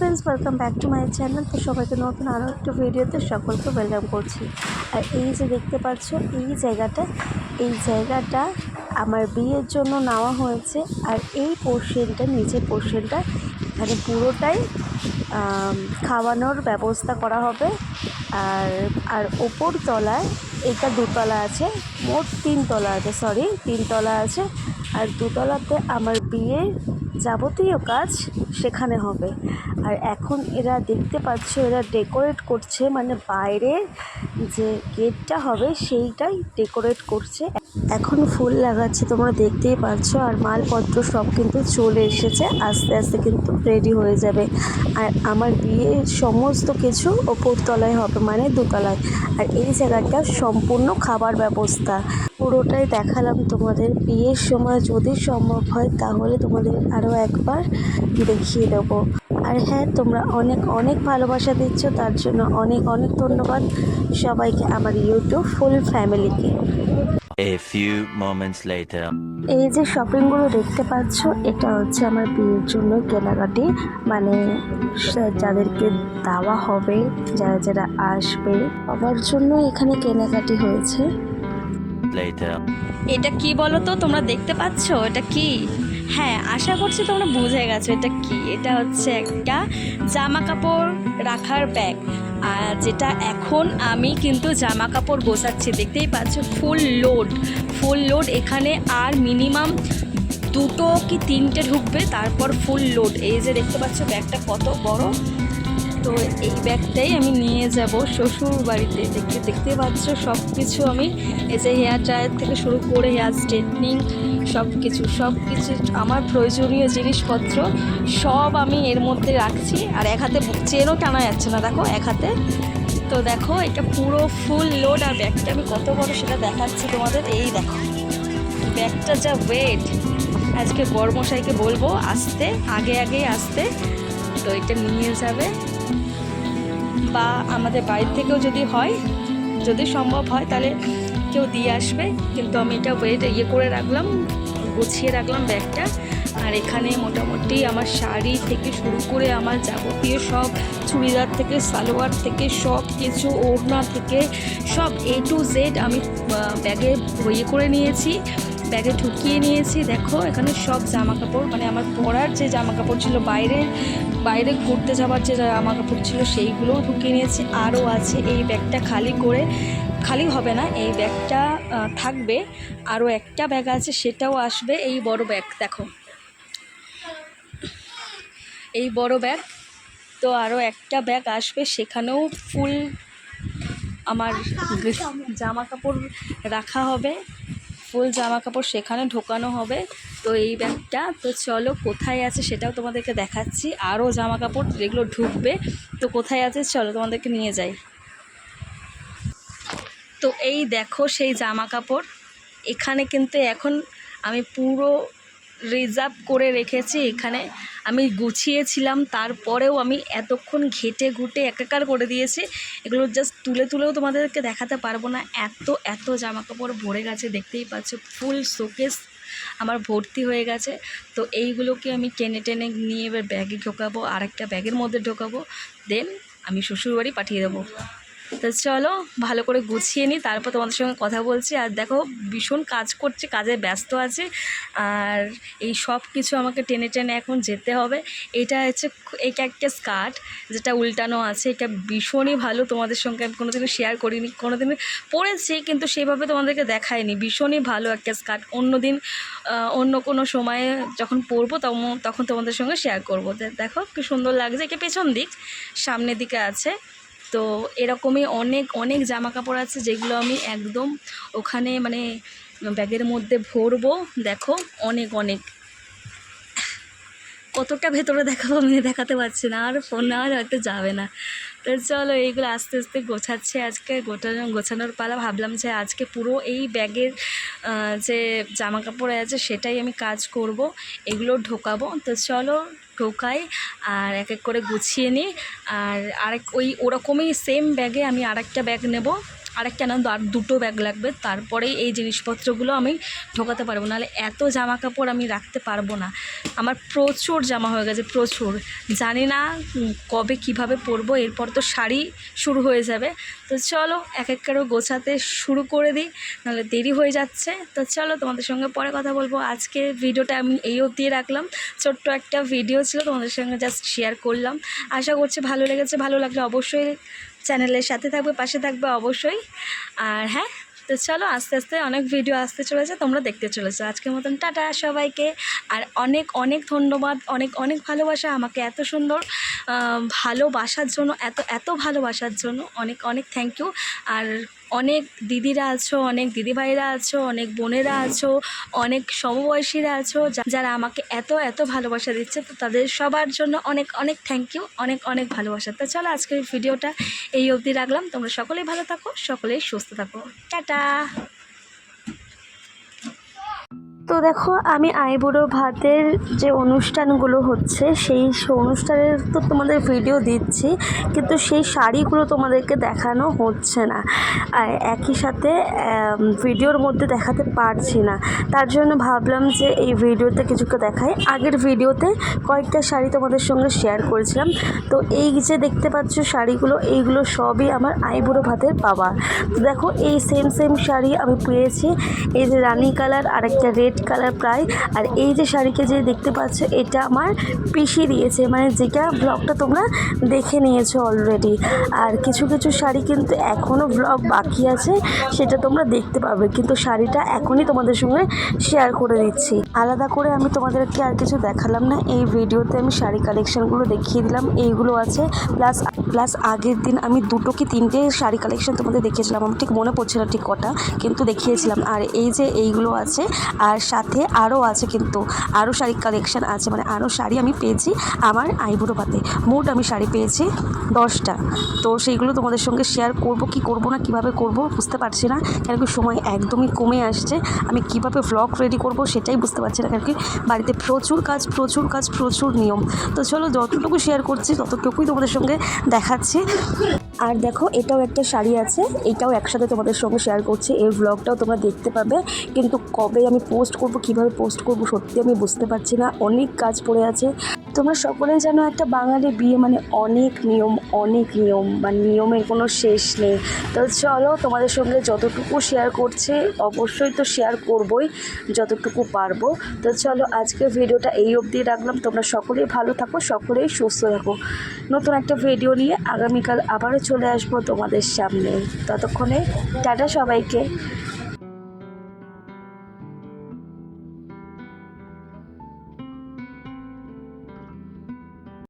Friends welcome back to my channel তো সবাইকে নতুন আরও একটা ভিডিওতে সকলকে ওয়েলকাম করছি। আর এই যে দেখতে পাচ্ছ, এই জায়গাটা এই জায়গাটা আমার বিয়ের জন্য নেওয়া হয়েছে। আর এই পোর্শনটা নিচের পোর্শনটা এখানে পুরোটাই খাওয়ানোর ব্যবস্থা করা হবে। আর আর ওপর তলায়, এটা দুতলা আছে, মোট তিনতলা আছে সরি তিনতলা আছে। আর দুতলাতে আমার বিয়ের যাবতীয় কাজ সেখানে হবে। আর এখন এরা দেখতে পাচ্ছ, এরা ডেকোরেট করছে মানে বাইরে যে গেটটা হবে সেইটাই ডেকোরেট করছে। এখন ফুল লাগাচ্ছে, তোমরা দেখতেই পাচ্ছ, আর মালপত্র সব কিন্তু চলে এসেছে, আস্তে আস্তে কিন্তু রেডি হয়ে যাবে। আর আমার বিয়ের সমস্ত কিছু ওপর তলায় হবে মানে দোতলায়। আর এই জায়গাটা সম্পূর্ণ খাবার ব্যবস্থা। পুরোটাই দেখালাম তোমাদের। বিয়ের সময় যদি সম্ভব হয়, তাহলে তোমাদের আরও একবার দেখিয়ে দেবো। আর হ্যাঁ তোমরা অনেক অনেক ভালোবাসা দিচ্ছ তার জন্য অনেক অনেক ধন্যবাদ সবাইকে আমার ইউটিউব ফুল ফ্যামিলিকে A few moments later. এই যে শপিংগুলো দেখতে পাচ্ছ এটা হচ্ছে আমার বিয়ের জন্য কেনাকাটি। মানে যাদেরকে দেওয়া হবে যারা যারা আসবে সবার জন্য এখানে কেনাকাটি হয়েছে. এটা কি বলো তো তোমরা দেখতে পাচ্ছ? এটা কি? হ্যাঁ আশা করছি তোমরা বুঝে গেছো এটা কি। এটা হচ্ছে একটা জামা কাপড় রাখার ব্যাগ আর যেটা এখন আমি কিন্তু জামা কাপড় গোছাচ্ছি, দেখতেই পাচ্ছ ফুল লোড ফুল লোড এখানে আর মিনিমাম দুটো কি তিনটে ঢুকবে, তারপর ফুল লোড এই যে দেখতে পাচ্ছ ব্যাগটা কত বড়। তো এই ব্যাগটাই আমি নিয়ে যাব শ্বশুর বাড়িতে দেখতে দেখতে পাচ্ছ সব কিছু আমি এই যে হেয়ার ড্রায়ার থেকে শুরু করে হেয়ার স্ট্রেটনিং সব কিছু সব কিছু আমার প্রয়োজনীয় জিনিসপত্র সব আমি এর মধ্যে রাখছি। আর এক হাতে চেনও টানা যাচ্ছে না, দেখো, এক হাতে। তো দেখো, এটা পুরো ফুল লোড, আর ব্যাগটা আমি কত বড় সেটা দেখাচ্ছি তোমাদের। এই দেখো, ব্যাগটা যা ওয়েট আজকে বড়মশাইকে বলব, আসতে, আগে আগেই আসতে। তো এটা নিয়ে যাবে। বা আমাদের বাড়ির থেকেও যদি হয়, যদি সম্ভব হয় তাহলে কেউ দিয়ে আসবে। কিন্তু আমি এটা ওয়েট ইয়ে করে রাখলাম, গুছিয়ে রাখলাম ব্যাগটা। আর এখানে মোটামুটি আমার শাড়ি থেকে শুরু করে আমার যাবতীয় সব চুড়িদার থেকে, সালোয়ার থেকে, সব কিছু, ওড়না থেকে, সব এ টু জেড আমি ব্যাগে ইয়ে করে নিয়েছি। ব্যাগে ঢুকিয়ে নিয়েছি। দেখো, এখানে সব জামা কাপড় মানে আমার পরার যে জামা কাপড় ছিল, বাইরে বাইরে ঘুরতে যাওয়ার যে জামা কাপড় ছিল, সেইগুলোও ঢুকিয়ে নিয়েছি। আরও আছে, এই ব্যাগটা খালি করে, খালি হবে না, এই ব্যাগটা থাকবে। আরও একটা ব্যাগ আছে, সেটাও আসবে, এই বড় ব্যাগ, দেখো। এই বড় ব্যাগ, তো আরও একটা ব্যাগ আসবে, সেখানেও ফুল আমার জামা কাপড় রাখা হবে। ফুল জামা কাপড় সেখানে ঢোকানো হবে। তো এই ব্যাগটা, তো চলো কোথায় আছে সেটাও তোমাদেরকে দেখাচ্ছি। আরও জামা কাপড় যেগুলো ঢুকবে, তো কোথায় আছে চলো তোমাদেরকে নিয়ে যাই। তো এই দেখো সেই জামা কাপড় এখানে কিন্তু এখন আমি পুরো রিজার্ভ করে রেখেছি এখানে। আমি গুছিয়েছিলাম, তারপরেও আমি এতক্ষণ ঘেটে ঘুটে একাকার করে দিয়েছি। এগুলো জাস্ট তুলে তুলেও তোমাদেরকে দেখাতে পারব না। এত এত জামা কাপড় ভরে গেছে, দেখতেই পাচ্ছ ফুল শোকেস আমার ভর্তি হয়ে গেছে। তো এইগুলোকে আমি টেনে টেনে নিয়ে এবার ব্যাগে ঢোকাবো আর একটা ব্যাগের মধ্যে ঢোকাবো। দেন আমি শ্বশুরবাড়ি পাঠিয়ে দেবো। তো চলো, ভালো করে গুছিয়ে নিই, তারপর তোমাদের সঙ্গে কথা বলছি। আর দেখো, ভীষণ কাজ করছে, কাজে ব্যস্ত আছে। আর এই সব কিছু আমাকে টেনে টেনে এখন যেতে হবে। এটা হচ্ছে এটা একটা স্কার্ট, যেটা উল্টানো আছে, এটা ভীষণই ভালো। তোমাদের সঙ্গে আমি কোনোদিনও শেয়ার করিনি কোনোদিন পরেছি কিন্তু সেভাবে তোমাদেরকে দেখায়নি ভীষণই ভালো একটা স্কার্ট। অন্য দিন অন্য কোনো সময়ে যখন পরবো তখন তখন তোমাদের সঙ্গে শেয়ার করব। দেখো, কি সুন্দর লাগছে। একে পেছন দিক, সামনের দিকে আছে। তো এরকমই অনেক অনেক জামা কাপড় আছে যেগুলো আমি একদম ওখানে মানে ব্যাগের মধ্যে ভরবো। দেখো, অনেক অনেক। কতটা ভেতরে দেখাবো আমি দেখাতে পারছি না, আর ফোন আর হয়তো যাবে না। তো চলো এইগুলো আস্তে আস্তে গোছাচ্ছে আজকে, গোটানো, গোছানোর পালা। ভাবলাম যে আজকে পুরো এই ব্যাগের যে জামা কাপড় আছে সেটাই আমি কাজ করব, এগুলো ঢোকাবো। তো চলো ঢোকাই আর এক এক করে গুছিয়ে নিই। আর আরেক, ওই ওরকমই সেম ব্যাগে আমি আরেকটা ব্যাগ নেব। আরেকটা না আর দুটো ব্যাগ লাগবে। তারপরেই এই জিনিসপত্রগুলো আমি ঢোকাতে পারব। নাহলে এত জামা কাপড় আমি রাখতে পারব না। আমার প্রচুর জামা হয়ে গেছে, প্রচুর। জানি না কবে কীভাবে পরবো, এরপর তো শাড়ি শুরু হয়ে যাবে। তো চলো, এক এক করে গোছাতে শুরু করে দিই। নাহলে দেরি হয়ে যাচ্ছে। তো চলো, তোমাদের সঙ্গে পরে কথা বলব। আজকে ভিডিওটা আমি এই অবধি রাখলাম। ছোট্ট একটা ভিডিও ছিল, তোমাদের সঙ্গে জাস্ট শেয়ার করলাম। আশা করছি ভালো লেগেছে। ভালো লাগলে অবশ্যই চ্যানেলের সাথে থাকবে, পাশে থাকবে অবশ্যই। আর হ্যাঁ তো চলো আস্তে আস্তে অনেক ভিডিও আসতে চলেছে, তোমরা দেখতে চলেছো। আজকের মতন টাটা সবাইকে। আর অনেক অনেক ধন্যবাদ, অনেক অনেক ভালোবাসা আমাকে এত সুন্দর ভালোবাসার জন্য, এত এত ভালোবাসার জন্য। অনেক অনেক থ্যাংক ইউ আর অনেক দিদিরা আছো, অনেক দিদিভাইরা আছো, অনেক বোনেরা আছো, অনেক সমবয়সীরা আছো যারা আমাকে এত এত ভালোবাসা দিচ্ছে, তো তাদের সবার জন্য অনেক অনেক থ্যাংক ইউ অনেক অনেক ভালোবাসা। তো চলো আজকের ভিডিওটা এই অবধি রাখলাম। তোমরা সকলেই ভালো থাকো, সকলেই সুস্থ থাকো। টাটা! তো দেখো, আমি আইবুড়ো ভাতের যে অনুষ্ঠানগুলো হচ্ছে, সেই অনুষ্ঠানের তো তোমাদের ভিডিও দিচ্ছি, কিন্তু সেই শাড়িগুলো তোমাদেরকে দেখানো হচ্ছে না। আর একই সাথে ভিডিওর মধ্যে দেখাতে পারছি না। তার জন্য ভাবলাম যে এই ভিডিওতে কিছুকে দেখাই। আগের ভিডিওতে কয়েকটা শাড়ি তোমাদের সঙ্গে শেয়ার করেছিলাম। তো এই যে দেখতে পাচ্ছ শাড়িগুলো, এইগুলো সবই আমার আইবুড়ো ভাতের পাওয়া তো দেখো, এই সেম সেম শাড়ি আমি পেয়েছি। এই যে রানি কালার আর একটা রেড কালার প্রায়। আর এই যে শাড়িকে যে দেখতে পাচ্ছ, এটা আমার পিসি দিয়েছে। মানে যেটা ব্লগটা তোমরা দেখে নিয়েছো অলরেডি আর কিছু কিছু শাড়ি কিন্তু এখনও ব্লগ বাকি আছে, সেটা তোমরা দেখতে পাবে। কিন্তু শাড়িটা এখনই তোমাদের সঙ্গে শেয়ার করে দিচ্ছি। আলাদা করে আমি তোমাদেরকে আর কিছু দেখালাম না। এই ভিডিওতে আমি শাড়ি কালেকশানগুলো দেখিয়ে দিলাম। এইগুলো আছে। প্লাস প্লাস আগের দিন আমি দুটো কি তিনটে শাড়ি কালেকশন তোমাদের দেখিয়েছিলাম আমার ঠিক মনে পড়ছে না ঠিক কটা, কিন্তু দেখিয়েছিলাম। আর এই যে এইগুলো আছে, আর সাথে আরও আছে কিন্তু, আরও শাড়ি কালেকশান আছে। মানে আরও শাড়ি আমি পেয়েছি আমার আইবুড়ো পাতে। মোট আমি শাড়ি পেয়েছি দশটা। তো সেইগুলো তোমাদের সঙ্গে শেয়ার করব, কি করব না, কীভাবে করব বুঝতে পারছি না। কেন কি সময় একদমই কমে আসছে। আমি কীভাবে ভ্লগ রেডি করব সেটাই বুঝতে পারছি না। কেন কি বাড়িতে প্রচুর কাজ প্রচুর কাজ, প্রচুর নিয়ম। তো চলো যতটুকু শেয়ার করছি ততটুকুই তোমাদের সঙ্গে দেখাচ্ছি। আর দেখো, এটাও একটা শাড়ি আছে। এটাও একসাথে তোমাদের সঙ্গে শেয়ার করছি। এই ব্লগটাও তোমরা দেখতে পাবে। কিন্তু কবে আমি পোস্ট করব, কীভাবে পোস্ট করব, সত্যি আমি বুঝতে পারছি না। অনেক কাজ পড়ে আছে। তোমরা সকলেই জানো একটা বাঙালি বিয়ে মানে অনেক নিয়ম অনেক নিয়ম বা নিয়মের কোনো শেষ নেই। তো চলো তোমাদের সঙ্গে যতটুকু শেয়ার করছে, অবশ্যই তো শেয়ার করবই, যতটুকু পারব। তো চলো আজকে ভিডিওটা এই অবধি রাখলাম। তোমরা সকলেই ভালো থাকো, সকলেই সুস্থ থাকো। নতুন একটা ভিডিও নিয়ে আগামীকাল আবারও চলে আসব তোমাদের সামনে। ততক্ষণে টাটা সবাইকে।